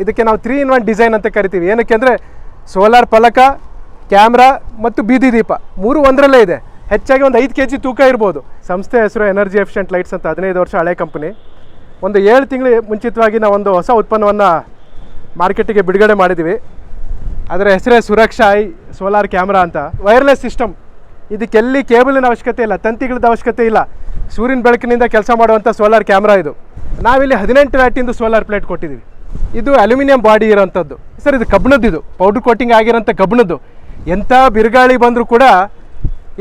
ಇದಕ್ಕೆ ನಾವು three in one design ಅಂತ ಕರಿತೀವಿ. ಏನಕ್ಕೆ ಅಂದರೆ ಸೋಲಾರ್ ಫಲಕ ಕ್ಯಾಮ್ರಾ ಮತ್ತು ಬೀದಿ ದೀಪ. ಮೂರು ಒಂದರಲ್ಲೇ ಇದೆ. ಹೆಚ್ಚಾಗಿ ಒಂದು ಐದು ಕೆ ಜಿ ತೂಕ ಇರ್ಬೋದು. ಸಂಸ್ಥೆ ಹೆಸರು ಎನರ್ಜಿ ಎಫಿಷಿಯಂಟ್ ಲೈಟ್ಸ್ ಅಂತ ಹದಿನೈದು ವರ್ಷ ಹಳೆ ಕಂಪನಿ ಒಂದು ಏಳು ತಿಂಗಳು ಮುಂಚಿತವಾಗಿ ನಾವು ಒಂದು ಹೊಸ ಉತ್ಪನ್ನವನ್ನು ಮಾರ್ಕೆಟಿಗೆ ಬಿಡುಗಡೆ ಮಾಡಿದ್ದೀವಿ ಅದರ ಹೆಸರೇ ಸುರಕ್ಷಾ ಐ ಸೋಲಾರ್ ಕ್ಯಾಮ್ರಾ ಅಂತ. ವೈರ್ಲೆಸ್ ಸಿಸ್ಟಮ್ ಇದಕ್ಕೆಲ್ಲಿ ಕೇಬಲಿನ ಅವಶ್ಯಕತೆ ಇಲ್ಲ ತಂತಿಗಳದ ಅವಶ್ಯಕತೆ ಇಲ್ಲ. ಸೂರ್ಯನ ಬೆಳಕಿನಿಂದ ಕೆಲಸ ಮಾಡುವಂಥ ಸೋಲಾರ್ ಕ್ಯಾಮ್ರಾ ಇದು. ನಾವಿಲ್ಲಿ ಹದಿನೆಂಟು ವ್ಯಾಟಿಂದು ಸೋಲಾರ್ ಪ್ಲೇಟ್ ಕೊಟ್ಟಿದ್ದೀವಿ ಇದು ಅಲ್ಯೂಮಿನಿಯಂ ಬಾಡಿ ಇರೋಂಥದ್ದು. ಸರ್, ಇದು ಕಬ್ಬಣದ್ದು ಇದು. ಪೌಡರ್ ಕೋಟಿಂಗ್ ಆಗಿರೋಂಥ ಕಬ್ಬಣದ್ದು ಎಂಥ ಬಿರುಗಾಳಿ ಬಂದರೂ ಕೂಡ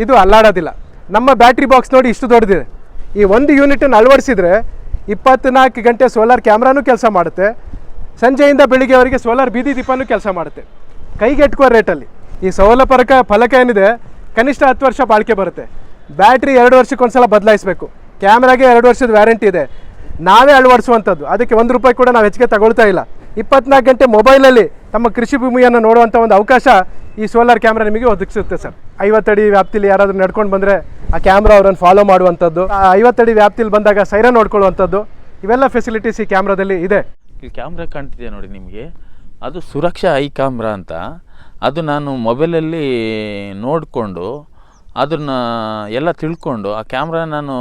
ಇದು ಅಲ್ಲಾಡೋದಿಲ್ಲ. ನಮ್ಮ ಬ್ಯಾಟ್ರಿ ಬಾಕ್ಸ್ ನೋಡಿ ಇಷ್ಟು ದೊಡ್ಡದಿದೆ. ಈ ಒಂದು ಯೂನಿಟನ್ನು ಅಳವಡಿಸಿದರೆ ಇಪ್ಪತ್ನಾಲ್ಕು ಗಂಟೆ ಸೋಲಾರ್ ಕ್ಯಾಮ್ರಾನೂ ಕೆಲಸ ಮಾಡುತ್ತೆ. ಸಂಜೆಯಿಂದ ಬೆಳಿಗ್ಗೆವರೆಗೆ ಸೋಲಾರ್ ಬೀದಿ ದೀಪನೂ ಕೆಲಸ ಮಾಡುತ್ತೆ. ಕೈಗೆಟುಕುವ ರೇಟಲ್ಲಿ. ಈ ಸೌಲ ಪರಕ ಫಲಕ ಏನಿದೆ? ಕನಿಷ್ಠ ಹತ್ತು ವರ್ಷ ಬಾಳಿಕೆ ಬರುತ್ತೆ. ಬ್ಯಾಟ್ರಿ ಎರಡು ವರ್ಷಕ್ಕೊಂದ್ಸಲ ಬದಲಾಯಿಸಬೇಕು. ಕ್ಯಾಮ್ರಾಗೆ ಎರಡು ವರ್ಷದ ವ್ಯಾರಂಟಿ ಇದೆ. ನಾವೇ ಅಳವಡಿಸುವಂಥದ್ದು. ಅದಕ್ಕೆ ಒಂದು ರೂಪಾಯಿ ಕೂಡ ನಾವು ಹೆಚ್ಚಿಗೆ ತಗೊಳ್ತಾ ಇಲ್ಲ. ಇಪ್ಪತ್ನಾಲ್ಕು ಗಂಟೆ ಮೊಬೈಲಲ್ಲಿ ತಮ್ಮ ಕೃಷಿ ಭೂಮಿಯನ್ನು ನೋಡುವಂಥ ಒಂದು ಅವಕಾಶ ಈ ಸೋಲಾರ್ ಕ್ಯಾಮ್ರಾ ನಿಮಗೆ ಒದಗಿಸುತ್ತೆ ಸರ್. ಐವತ್ತಡಿ ವ್ಯಾಪ್ತಿಲಿ ಯಾರಾದರೂ ನಡ್ಕೊಂಡು ಬಂದರೆ ಆ ಕ್ಯಾಮ್ರಾ ಅವರನ್ನು ಫಾಲೋ ಮಾಡುವಂಥದ್ದು. ಐವತ್ತಡಿ ವ್ಯಾಪ್ತಿಲಿ ಬಂದಾಗ ಸೈರನ್ ನೋಡ್ಕೊಳ್ಳುವಂಥದ್ದು. ಇವೆಲ್ಲ ಫೆಸಿಲಿಟೀಸ್ ಈ ಕ್ಯಾಮ್ರಾದಲ್ಲಿ ಇದೆ. ಈ ಕ್ಯಾಮ್ರಾ ಕಾಣ್ತಿದೆ ನೋಡಿ ನಿಮಗೆ? ಅದು ಸುರಕ್ಷಾ ಐ ಕ್ಯಾಮ್ರಾ ಅಂತ. ಅದು ನಾನು ಮೊಬೈಲಲ್ಲಿ ನೋಡಿಕೊಂಡು ಅದನ್ನು ಎಲ್ಲ ತಿಳ್ಕೊಂಡು ಆ ಕ್ಯಾಮ್ರಾ ನಾನು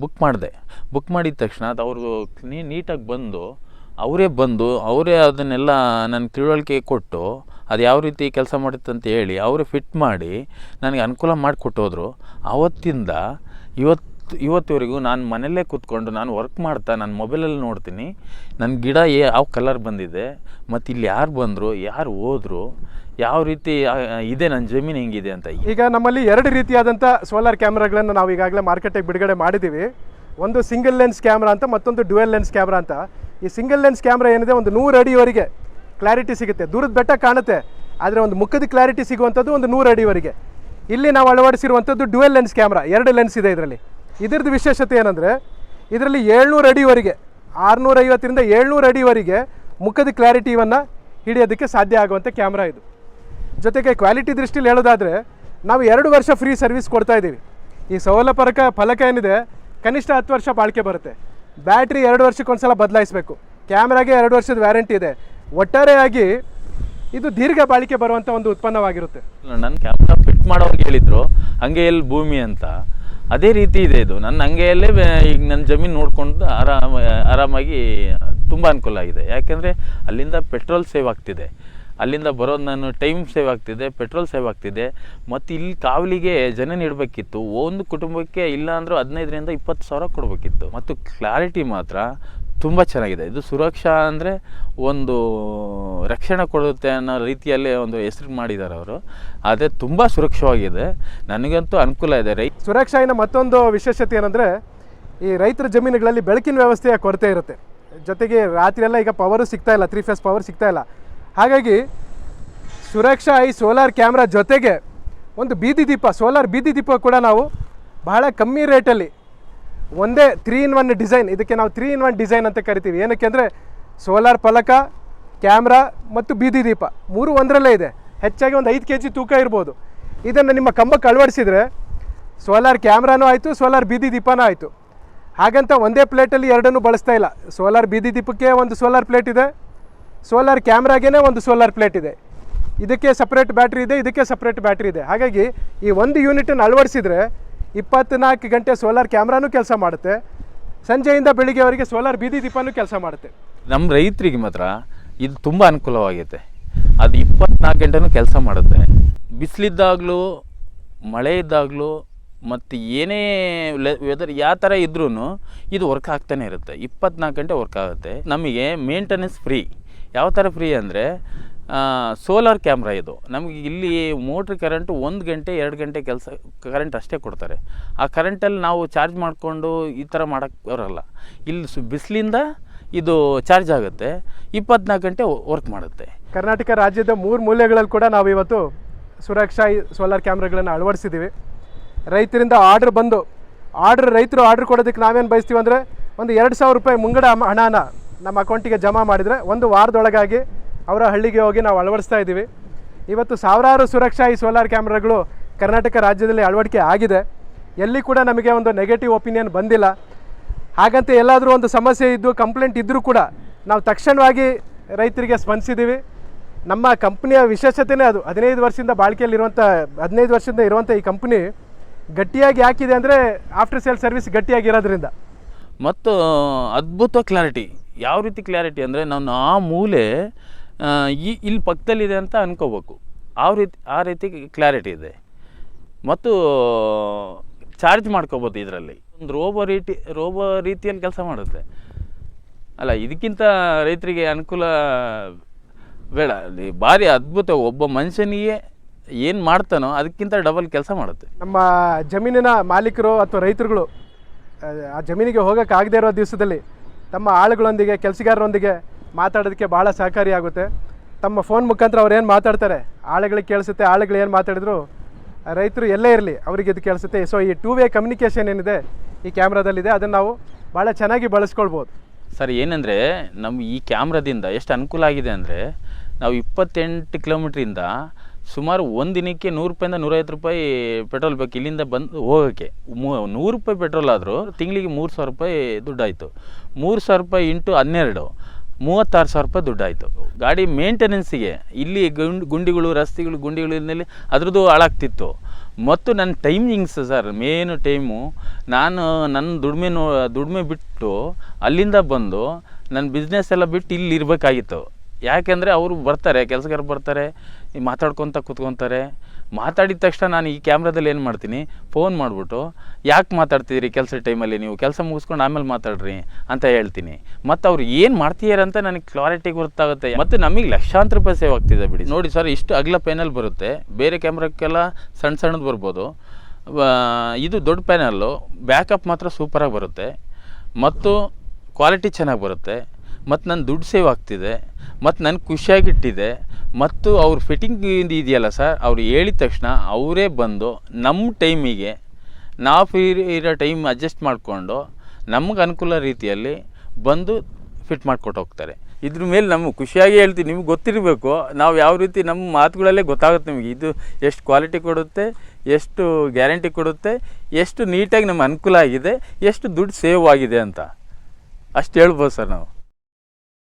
ಬುಕ್ ಮಾಡಿದೆ. ಬುಕ್ ಮಾಡಿದ ತಕ್ಷಣ ಅದು ಅವರು ನೀಟಾಗಿ ಬಂದು, ಅವರೇ ಬಂದು, ಅವರೇ ಅದನ್ನೆಲ್ಲ ನನ್ನ ತಿಳುವಳಿಕೆ ಕೊಟ್ಟು ಅದು ಯಾವ ರೀತಿ ಕೆಲಸ ಮಾಡುತ್ತೆ ಅಂತ ಹೇಳಿ, ಅವರೇ ಫಿಟ್ ಮಾಡಿ ನನಗೆ ಅನುಕೂಲ ಮಾಡಿಕೊಟ್ಟೋದ್ರು. ಆವತ್ತಿಂದ ಇವತ್ತು ಇವತ್ತುವರೆಗೂ ನಾನು ಮನೆಯಲ್ಲೇ ಕೂತ್ಕೊಂಡು ನಾನು ವರ್ಕ್ ಮಾಡ್ತಾ ನಾನು ಮೊಬೈಲಲ್ಲಿ ನೋಡ್ತೀನಿ. ನನ್ನ ಗಿಡ ಯಾವ ಕಲರ್ ಬಂದಿದೆ. ಮತ್ತು ಇಲ್ಲಿ ಯಾರು ಬಂದರು, ಯಾರು ಹೋದರು, ಯಾವ ರೀತಿ ಇದೆ ನನ್ನ ಜಮೀನು ಹೆಂಗಿದೆ ಅಂತ. ಈಗ ನಮ್ಮಲ್ಲಿ ಎರಡು ರೀತಿಯಾದಂಥ ಸೋಲಾರ್ ಕ್ಯಾಮ್ರಾಗಳನ್ನು ನಾವು ಈಗಾಗಲೇ ಮಾರ್ಕೆಟಿಗೆ ಬಿಡುಗಡೆ ಮಾಡಿದ್ದೀವಿ ಒಂದು ಸಿಂಗಲ್ ಲೆನ್ಸ್ ಕ್ಯಾಮ್ರಾ ಅಂತ, ಮತ್ತೊಂದು ಡ್ಯುಯಲ್ ಲೆನ್ಸ್ ಕ್ಯಾಮ್ರಾ ಅಂತ. ಈ ಸಿಂಗಲ್ ಲೆನ್ಸ್ ಕ್ಯಾಮ್ರಾ ಏನಿದೆ, ಒಂದು ನೂರು ಅಡಿವರೆಗೆ ಕ್ಲಾರಿಟಿ ಸಿಗುತ್ತೆ. ದೂರದ ಬೆಟ್ಟ ಕಾಣುತ್ತೆ, ಆದರೆ ಒಂದು ಮುಖದ ಕ್ಲಾರಿಟಿ ಸಿಗುವಂಥದ್ದು ಒಂದು ನೂರು ಅಡಿವರೆಗೆ. ಇಲ್ಲಿ ನಾವು ಅಳವಡಿಸಿರುವಂಥದ್ದು ಡ್ಯುಯಲ್ ಲೆನ್ಸ್ ಕ್ಯಾಮ್ರಾ ಎರಡು ಲೆನ್ಸ್ ಇದೆ ಇದರಲ್ಲಿ. ಇದರದ್ದು ವಿಶೇಷತೆ ಏನಂದರೆ, ಇದರಲ್ಲಿ ಏಳ್ನೂರು ಅಡಿವರೆಗೆ, ಆರುನೂರೈವತ್ತರಿಂದ ಏಳ್ನೂರು ಅಡಿವರೆಗೆ ಮುಖದ ಕ್ಲಾರಿಟಿಯನ್ನು ಹಿಡಿಯೋದಕ್ಕೆ ಸಾಧ್ಯ ಆಗುವಂಥ ಕ್ಯಾಮ್ರಾ ಇದು. ಜೊತೆಗೆ ಕ್ವಾಲಿಟಿ ದೃಷ್ಟಿಲಿ ಹೇಳೋದಾದರೆ, ನಾವು ಎರಡು ವರ್ಷ ಫ್ರೀ ಸರ್ವಿಸ್ ಕೊಡ್ತಾ ಇದ್ದೀವಿ. ಈ ಸೌಲಭ್ಯ ಪರಕ ಫಲಕ ಏನಿದೆ, ಕನಿಷ್ಠ ಹತ್ತು ವರ್ಷ ಬಾಳಿಕೆ ಬರುತ್ತೆ. ಬ್ಯಾಟ್ರಿ ಎರಡು ವರ್ಷಕ್ಕೊಂದ್ಸಲ ಬದಲಾಯಿಸಬೇಕು. ಕ್ಯಾಮ್ರಾಗೆ ಎರಡು ವರ್ಷದ ವ್ಯಾರಂಟಿ ಇದೆ. ಒಟ್ಟಾರೆಯಾಗಿ ಇದು ದೀರ್ಘ ಬಾಳಿಕೆ ಬರುವಂಥ ಒಂದು ಉತ್ಪನ್ನವಾಗಿರುತ್ತೆ. ನನ್ನ ಕ್ಯಾಮ್ರಾ ಫಿಟ್ ಮಾಡೋವಾಗ ಹೇಳಿದರು, ಹಂಗೆ ಎಲ್ಲಿ ಭೂಮಿ ಅಂತ. ಅದೇ ರೀತಿ ಇದೆ ಇದು. ನನ್ನ ಹಂಗೆಯಲ್ಲೇ ಬೆ- ಈಗ ನನ್ನ ಜಮೀನು ನೋಡ್ಕೊಂಡು ಆರಾಮ, ಆರಾಮಾಗಿ ತುಂಬ ಅನುಕೂಲ ಆಗಿದೆ. ಯಾಕೆಂದರೆ ಅಲ್ಲಿಂದ ಪೆಟ್ರೋಲ್ ಸೇವ್ ಆಗ್ತಿದೆ. ಅಲ್ಲಿಂದ ಬರೋದು ನಾನು ಟೈಮ್ ಸೇವ್ ಆಗ್ತಿದೆ, ಪೆಟ್ರೋಲ್ ಸೇವ್ ಆಗ್ತಿದೆ. ಮತ್ತು ಇಲ್ಲಿ ಕಾವಲಿಗೆ ಜನ ನೀಡಬೇಕಿತ್ತು ಒಂದು ಕುಟುಂಬಕ್ಕೆ ಇಲ್ಲ ಹದಿನೈದರಿಂದ ಇಪ್ಪತ್ತು ಸಾವಿರ ಕೊಡಬೇಕಿತ್ತು. ಮತ್ತು ಕ್ಲಾರಿಟಿ ಮಾತ್ರ ತುಂಬ ಚೆನ್ನಾಗಿದೆ. ಇದು ಸುರಕ್ಷಾ ಅಂದರೆ ಒಂದು ರಕ್ಷಣೆ ಕೊಡುತ್ತೆ ಅನ್ನೋ ರೀತಿಯಲ್ಲೇ ಒಂದು ಹೆಸರು ಮಾಡಿದ್ದಾರೆ ಅವರು. ಅದೇ ತುಂಬ ಸುರಕ್ಷವಾಗಿದೆ. ನನಗಂತೂ ಅನುಕೂಲ ಇದೆ. ರೈ ಸುರಕ್ಷಾಯಿನ ಮತ್ತೊಂದು ವಿಶೇಷತೆ ಏನಂದರೆ, ಈ ರೈತರ ಜಮೀನುಗಳಲ್ಲಿ ಬೆಳಕಿನ ವ್ಯವಸ್ಥೆಯ ಕೊರತೆ ಇರುತ್ತೆ. ಜೊತೆಗೆ ರಾತ್ರಿಯೆಲ್ಲ ಈಗ ಪವರು ಸಿಗ್ತಾ ಇಲ್ಲ ತ್ರೀ ಫೇಸ್ ಪವರ್ ಸಿಗ್ತಾ ಇಲ್ಲ. ಹಾಗಾಗಿ ಸುರಕ್ಷಾ ಈ ಸೋಲಾರ್ ಕ್ಯಾಮ್ರಾ ಜೊತೆಗೆ ಒಂದು ಬೀದಿ ದೀಪ ಸೋಲಾರ್ ಬೀದಿ ದೀಪ ಕೂಡ ನಾವು ಬಹಳ ಕಮ್ಮಿ ರೇಟಲ್ಲಿ ಒಂದೇ ತ್ರೀ ಇನ್ ಒನ್ ಡಿಸೈನ್ ಇದಕ್ಕೆ ನಾವು ತ್ರೀ ಇನ್ ಒನ್ ಡಿಸೈನ್ ಅಂತ ಕರಿತೀವಿ. ಏನಕ್ಕೆ ಅಂದರೆ ಸೋಲಾರ್ ಫಲಕ ಕ್ಯಾಮ್ರಾ ಮತ್ತು ಬೀದಿ ದೀಪ. ಮೂರು ಒಂದರಲ್ಲೇ ಇದೆ. ಹೆಚ್ಚಾಗಿ ಒಂದು ಐದು ಕೆ ಜಿ ತೂಕ ಇರ್ಬೋದು. ಇದನ್ನು ನಿಮ್ಮ ಕಂಬಕ್ಕೆ ಅಳವಡಿಸಿದರೆ ಸೋಲಾರ್ ಕ್ಯಾಮ್ರಾನೂ ಆಯಿತು ಸೋಲಾರ್ ಬೀದಿ ದೀಪನೂ ಆಯಿತು. ಹಾಗಂತ ಒಂದೇ ಪ್ಲೇಟಲ್ಲಿ ಎರಡನ್ನೂ ಬಳಸ್ತಾ ಇಲ್ಲ. ಸೋಲಾರ್ ಬೀದಿ ದೀಪಕ್ಕೆ ಒಂದು ಸೋಲಾರ್ ಪ್ಲೇಟ್ ಇದೆ. ಸೋಲಾರ್ ಕ್ಯಾಮ್ರಾಗೇ ಒಂದು ಸೋಲಾರ್ ಪ್ಲೇಟ್ ಇದೆ. ಇದಕ್ಕೆ ಸಪ್ರೇಟ್ ಬ್ಯಾಟ್ರಿ ಇದೆ, ಇದಕ್ಕೆ ಸಪ್ರೇಟ್ ಬ್ಯಾಟ್ರಿ ಇದೆ. ಹಾಗಾಗಿ ಈ ಒಂದು ಯೂನಿಟನ್ನು ಅಳವಡಿಸಿದರೆ ಇಪ್ಪತ್ನಾಲ್ಕು ಗಂಟೆ ಸೋಲಾರ್ ಕ್ಯಾಮ್ರಾನು ಕೆಲಸ ಮಾಡುತ್ತೆ. ಸಂಜೆಯಿಂದ ಬೆಳಿಗ್ಗೆವರೆಗೆ ಸೋಲಾರ್ ಬೀದಿ ದೀಪನೂ ಕೆಲಸ ಮಾಡುತ್ತೆ. ನಮ್ಮ ರೈತರಿಗೆ ಮಾತ್ರ ಇದು ತುಂಬ ಅನುಕೂಲವಾಗೈತೆ. ಅದು ಇಪ್ಪತ್ನಾಲ್ಕು ಗಂಟೆನೂ ಕೆಲಸ ಮಾಡುತ್ತೆ. ಬಿಸಿಲಿದ್ದಾಗಲೂ ಮಳೆ ಇದ್ದಾಗಲೂ ಮತ್ತು ಏನೇ ವೆದರ್ ಯಾವ ಥರ ಇದ್ರೂ ಇದು ವರ್ಕ್ ಆಗ್ತಾನೆ ಇರುತ್ತೆ. ಇಪ್ಪತ್ನಾಲ್ಕು ಗಂಟೆ ವರ್ಕ್ ಆಗುತ್ತೆ. ನಮಗೆ ಮೇಂಟೆನೆನ್ಸ್ ಫ್ರೀ ಯಾವ ಥರ ಫ್ರೀ ಅಂದರೆ ಸೋಲಾರ್ ಕ್ಯಾಮ್ರಾ ಇದು. ನಮಗೆ ಇಲ್ಲಿ ಮೋಟ್ರ್ ಕರೆಂಟು ಒಂದು ಗಂಟೆ, ಎರಡು ಗಂಟೆ ಕೆಲಸ ಕರೆಂಟ್ ಅಷ್ಟೇ ಕೊಡ್ತಾರೆ. ಆ ಕರೆಂಟಲ್ಲಿ ನಾವು ಚಾರ್ಜ್ ಮಾಡಿಕೊಂಡು ಈ ಥರ ಮಾಡೋಕ್ಕೆ ಬರೋಲ್ಲ ಇಲ್ಲಿ ಸು, ಬಿಸಿಲಿಂದ ಇದು ಚಾರ್ಜ್ ಆಗುತ್ತೆ. ಇಪ್ಪತ್ನಾಲ್ಕು ಗಂಟೆ ವರ್ಕ್ ಮಾಡುತ್ತೆ. ಕರ್ನಾಟಕ ರಾಜ್ಯದ ಮೂರು ಮೂಲೆಗಳಲ್ಲಿ ಕೂಡ ನಾವು ಇವತ್ತು ಸುರಕ್ಷಾ ಸೋಲಾರ್ ಕ್ಯಾಮ್ರಾಗಳನ್ನು ಅಳವಡಿಸಿದ್ದೀವಿ ರೈತರಿಂದ ಆರ್ಡ್ರ್ ಬಂದು ಆರ್ಡ್ರ್ ರೈತರು ಆರ್ಡ್ರ್ ಕೊಡೋದಕ್ಕೆ ನಾವೇನು ಬಯಸ್ತೀವಿ ಅಂದರೆ ಒಂದು ಎರಡು ಸಾವಿರ ರೂಪಾಯಿ ಮುಂಗಡ ಹಣನ ನಮ್ಮ ಅಕೌಂಟಿಗೆ ಜಮಾ ಮಾಡಿದರೆ ಒಂದು ವಾರದೊಳಗಾಗಿ ಅವರ ಹಳ್ಳಿಗೆ ಹೋಗಿ ನಾವು ಅಳವಡಿಸ್ತಾ ಇದ್ದೀವಿ. ಇವತ್ತು ಸಾವಿರಾರು ಸುರಕ್ಷಾ ಈ ಸೋಲಾರ್ ಕ್ಯಾಮ್ರಾಗಳು ಕರ್ನಾಟಕ ರಾಜ್ಯದಲ್ಲಿ ಅಳವಡಿಕೆ ಆಗಿದೆ. ಎಲ್ಲಿ ಕೂಡ ನಮಗೆ ಒಂದು ನೆಗೆಟಿವ್ ಒಪಿನಿಯನ್ ಬಂದಿಲ್ಲ. ಹಾಗಂತ ಎಲ್ಲಾದರೂ ಒಂದು ಸಮಸ್ಯೆ ಇದ್ದು ಕಂಪ್ಲೇಂಟ್ ಇದ್ದರೂ ಕೂಡ ನಾವು ತಕ್ಷಣವಾಗಿ ರೈತರಿಗೆ ಸ್ಪಂದಿಸಿದ್ದೀವಿ. ನಮ್ಮ ಕಂಪ್ನಿಯ ವಿಶೇಷತೆನೇ ಅದು. ಹದಿನೈದು ವರ್ಷದಿಂದ ಬಾಳಿಕೆಯಲ್ಲಿರುವಂಥ ಹದಿನೈದು ವರ್ಷದಿಂದ ಇರುವಂಥ ಈ ಕಂಪ್ನಿ ಗಟ್ಟಿಯಾಗಿ ಯಾಕಿದೆ ಅಂದರೆ ಆಫ್ಟರ್ ಸೇಲ್ ಸರ್ವಿಸ್ ಗಟ್ಟಿಯಾಗಿರೋದ್ರಿಂದ. ಮತ್ತು ಅದ್ಭುತ ಕ್ಲಾರಿಟಿ ಯಾವ ರೀತಿ ಕ್ಲಾರಿಟಿ ಅಂದರೆ ನಾನು ಆ ಮೂಲೆ ಈ ಇಲ್ಲಿ ಪಕ್ಕದಲ್ಲಿದೆ ಅಂತ ಅನ್ಕೋಬೇಕು. ಆ ರೀತಿ ಆ ರೀತಿ ಕ್ಲಾರಿಟಿ ಇದೆ. ಮತ್ತು ಚಾರ್ಜ್ ಮಾಡ್ಕೋಬೋದು ಇದರಲ್ಲಿ. ಒಂದು ರೋಬೋ ರೀತಿ ರೋಬೋ ರೀತಿಯಲ್ಲಿ ಕೆಲಸ ಮಾಡುತ್ತೆ. ಅಲ್ಲ ಇದಕ್ಕಿಂತ ರೈತರಿಗೆ ಅನುಕೂಲ ಬೇಡ. ಅಲ್ಲಿ ಭಾರಿ ಅದ್ಭುತ ಒಬ್ಬ ಮನುಷ್ಯನಿಗೆ ಏನು ಮಾಡ್ತಾನೋ ಅದಕ್ಕಿಂತ ಡಬಲ್ ಕೆಲಸ ಮಾಡುತ್ತೆ. ನಮ್ಮ ಜಮೀನಿನ ಮಾಲೀಕರು ಅಥವಾ ರೈತರುಗಳು ಆ, ಜಮೀನಿಗೆ ಹೋಗೋಕ್ಕಾಗದೇ ಇರೋ ದಿವಸದಲ್ಲಿ ತಮ್ಮ ಆಳುಗಳೊಂದಿಗೆ ಕೆಲಸಗಾರರೊಂದಿಗೆ ಮಾತಾಡೋದಕ್ಕೆ ಭಾಳ ಸಹಕಾರಿಯಾಗುತ್ತೆ ತಮ್ಮ ಫೋನ್ ಮುಖಾಂತರ ಅವ್ರು ಏನು ಮಾತಾಡ್ತಾರೆ? ಆಳುಗಳಿಗೆ ಕೇಳಿಸುತ್ತೆ, ಆಳುಗಳು ಏನು ಮಾತಾಡಿದ್ರು? ರೈತರು ಎಲ್ಲೇ ಇರಲಿ, ಅವರಿಗೆ ಇದು ಕೇಳಿಸುತ್ತೆ. ಸೊ ಈ ಟೂ ವೇ ಕಮ್ಯುನಿಕೇಷನ್ ಏನಿದೆ, ಈ ಕ್ಯಾಮ್ರಾದಲ್ಲಿದೆ, ಅದನ್ನು ನಾವು ಭಾಳ ಚೆನ್ನಾಗಿ ಬಳಸ್ಕೊಳ್ಬೋದು. ಸರ್, ಏನಂದರೆ ನಮ್ಮ ಈ ಕ್ಯಾಮ್ರಾದಿಂದ ಎಷ್ಟು ಅನುಕೂಲ ಆಗಿದೆ ಅಂದರೆ, ನಾವು ಇಪ್ಪತ್ತೆಂಟು ಕಿಲೋಮೀಟ್ರಿಂದ ಸುಮಾರು ಒಂದು ದಿನಕ್ಕೆ ನೂರು ರೂಪಾಯಿಂದ ನೂರೈವತ್ತು ರೂಪಾಯಿ ಪೆಟ್ರೋಲ್ ಬೇಕು, ಇಲ್ಲಿಂದ ಬಂದು ಹೋಗೋಕ್ಕೆ. ಮೂ- ನೂರು ರೂಪಾಯಿ ಪೆಟ್ರೋಲ್ ಆದರೂ ತಿಂಗಳಿಗೆ ಮೂರು ಸಾವಿರ ರೂಪಾಯಿ ದುಡ್ಡಾಯಿತು. ಮೂರು ಸಾವಿರ ರೂಪಾಯಿ ಇಂಟು ಹನ್ನೆರಡು. ಮೂವತ್ತಾರು ಸಾವಿರ ರೂಪಾಯಿ ದುಡ್ಡಾಯಿತು. ಗಾಡಿ ಮೇಂಟೆನೆನ್ಸಿಗೆ ಇಲ್ಲಿ ಗುಂಡ್, ಗುಂಡಿಗಳು, ರಸ್ತೆಗಳು ಗುಂಡಿಗಳು ಇಲ್ಲಿ ಅದ್ರದ್ದು ಹಾಳಾಗ್ತಿತ್ತು. ಮತ್ತು ನನ್ನ ಟೈಮಿಂಗ್ಸ್ ಸರ್ ಮೇನು ಟೈಮು ನಾನು ನನ್ನ ದುಡಿಮೆ ನೋ, ದುಡಿಮೆ ಬಿಟ್ಟು ಅಲ್ಲಿಂದ ಬಂದು ನನ್ನ ಬಿಸ್ನೆಸ್ ಎಲ್ಲ ಬಿಟ್ಟು ಇಲ್ಲಿ ಇರಬೇಕಾಗಿತ್ತು. ಯಾಕೆಂದರೆ ಅವರು ಬರ್ತಾರೆ, ಕೆಲಸಗಾರ ಬರ್ತಾರೆ ಈ ಮಾತಾಡ್ಕೊತ ಕೂತ್ಕೊತಾರೆ. ಮಾತಾಡಿದ ತಕ್ಷಣ ನಾನು ಈ ಕ್ಯಾಮ್ರಾದಲ್ಲಿ ಏನು ಮಾಡ್ತೀನಿ? ಫೋನ್ ಮಾಡಿಬಿಟ್ಟು, ಯಾಕೆ ಮಾತಾಡ್ತಿದ್ದೀರಿ ಕೆಲಸ ಟೈಮಲ್ಲಿ ನೀವು? ಕೆಲಸ ಮುಗಿಸ್ಕೊಂಡು ಆಮೇಲೆ ಮಾತಾಡ್ರಿ ಅಂತ ಹೇಳ್ತೀನಿ. ಮತ್ತು ಅವ್ರು ಏನು ಮಾಡ್ತೀಯಾರಂತ ನನಗೆ ಕ್ಲಾರಿಟಿ ಗೊತ್ತಾಗುತ್ತೆ. ಮತ್ತು ನಮಗೆ ಲಕ್ಷಾಂತರ ರೂಪಾಯಿ ಸೇವ್ ಆಗ್ತಿದೆ ಬಿಡಿ. ನೋಡಿ ಸರ್, ಇಷ್ಟು ಅಗಲ ಪ್ಯಾನಲ್ ಬರುತ್ತೆ. ಬೇರೆ ಕ್ಯಾಮ್ರಕ್ಕೆಲ್ಲ ಸಣ್ಣ ಸಣ್ಣದು ಬರ್ಬೋದು. ಇದು ದೊಡ್ಡ ಪ್ಯಾನಲ್ಲು ಬ್ಯಾಕಪ್ ಮಾತ್ರ ಸೂಪರಾಗಿ ಬರುತ್ತೆ. ಮತ್ತು ಕ್ವಾಲಿಟಿ ಚೆನ್ನಾಗಿ ಬರುತ್ತೆ. ಮತ್ತು ನನ್ನ ದುಡ್ಡು ಸೇವ್ ಆಗ್ತಿದೆ. ಮತ್ತು ನನಗೆ ಖುಷಿಯಾಗಿಟ್ಟಿದೆ ಮತ್ತು ಅವ್ರ ಫಿಟ್ಟಿಂಗ್ ಇದೆಯಲ್ಲ ಸರ್ ಅವ್ರು ಹೇಳಿದ ತಕ್ಷಣ ಅವರೇ ಬಂದು ನಮ್ಮ ಟೈಮಿಗೆ ನಾವು ಇರೋ ಟೈಮ್ ಅಡ್ಜಸ್ಟ್ ಮಾಡಿಕೊಂಡು ನಮ್ಗೆ ಅನುಕೂಲ ರೀತಿಯಲ್ಲಿ ಬಂದು ಫಿಟ್ ಮಾಡಿಕೊಟ್ಟು ಹೋಗ್ತಾರೆ. ಇದ್ರ ಮೇಲೆ ನಮಗೆ ಖುಷಿಯಾಗಿ ಹೇಳ್ತೀವಿ ನಿಮ್ಗೆ ಗೊತ್ತಿರಬೇಕು, ನಾವು ಯಾವ ರೀತಿ ನಮ್ಮ ಮಾತುಗಳಲ್ಲೇ ಗೊತ್ತಾಗುತ್ತೆ ನಿಮಗೆ. ಇದು ಎಷ್ಟು ಕ್ವಾಲಿಟಿ ಕೊಡುತ್ತೆ, ಎಷ್ಟು ಗ್ಯಾರಂಟಿ ಕೊಡುತ್ತೆ, ಎಷ್ಟು ನೀಟಾಗಿ ನಮ್ಗೆ ಅನುಕೂಲ ಆಗಿದೆ, ಎಷ್ಟು ದುಡ್ಡು ಸೇವ್ ಆಗಿದೆ ಅಂತ. ಅಷ್ಟು ಹೇಳ್ಬೋದು ಸರ್ ನಾವು.